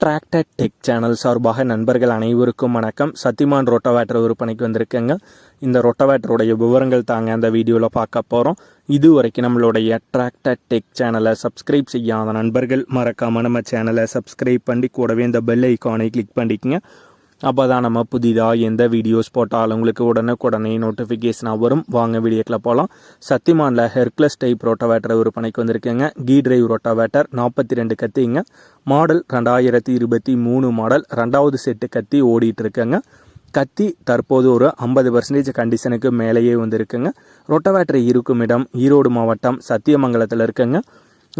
Tractor tech channel சார்பாக நண்பர்கள் அனைவருக்கும் வணக்கம். சத்திமான் ரொட்டவேட்டர் விற்பனைக்கு வந்திருக்கேங்க. இந்த ரொட்டவேட்டருடைய விவரங்கள் தாங்க அந்த வீடியோவில் பார்க்க போகிறோம் இது வரைக்கும் நம்மளுடைய டிராக்டர் டெக் சேனலை சப்ஸ்கிரைப் செய்யாத நண்பர்கள் மறக்காமல் நம்ம சேனலை சப்ஸ்கிரைப் பண்ணி கூடவே இந்த பெல் ஐக்கானை கிளிக் பண்ணிக்கோங்க. அப்போ தான் நம்ம புதிதாக எந்த வீடியோஸ் போட்டாலும் உங்களுக்கு உடனுக்குடனே நோட்டிஃபிகேஷனாக வரும். வாங்க வீடியோக்கில் போகலாம் சத்திமானில் ஹெர்க்லஸ் டைப் ரோட்டோவேட்டர் விற்பனைக்கு வந்திருக்கேங்க. கீ டிரைவ் ரோட்டோவேட்டர் நாற்பத்தி ரெண்டு கத்திங்க. மாடல் ரெண்டாயிரத்தி இருபத்தி மூணு மாடல் ரெண்டாவது செட்டு கத்தி ஓடிட்டு இருக்கேங்க. கத்தி தற்போது ஒரு ஐம்பது பர்சன்டேஜ் கண்டிஷனுக்கு மேலேயே வந்திருக்குங்க. ரொட்டவேட்டர் இருக்கும் இடம் ஈரோடு மாவட்டம் சத்தியமங்கலத்தில் இருக்குங்க.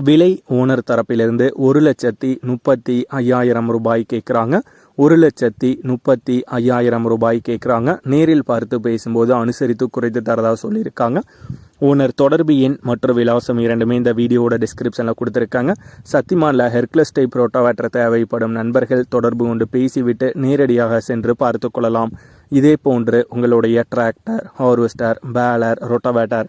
விலை ஓனர் தரப்பிலிருந்து ஒரு லட்சத்தி முப்பத்தி ஐயாயிரம் ரூபாய் கேட்குறாங்க ஒரு லட்சத்தி முப்பத்தி ஐயாயிரம் ரூபாய் கேட்குறாங்க. நேரில் பார்த்து பேசும்போது அனுசரித்து குறைத்து தரதா சொல்லியிருக்காங்க. ஓனர் தொடர்பு எண் மற்றும் விலாசம் இரண்டுமே இந்த வீடியோவோட டிஸ்கிரிப்ஷனில் கொடுத்துருக்காங்க. சத்திமானில் ஹெர்க்லஸ் டைப் ரோட்டோவேட்டர் தேவைப்படும் நண்பர்கள் தொடர்பு கொண்டு பேசிவிட்டு நேரடியாக சென்று பார்த்து கொள்ளலாம். இதே போன்று உங்களுடைய டிராக்டர் ஹார்வெஸ்டர் பேலர் ரொட்டோவேட்டர்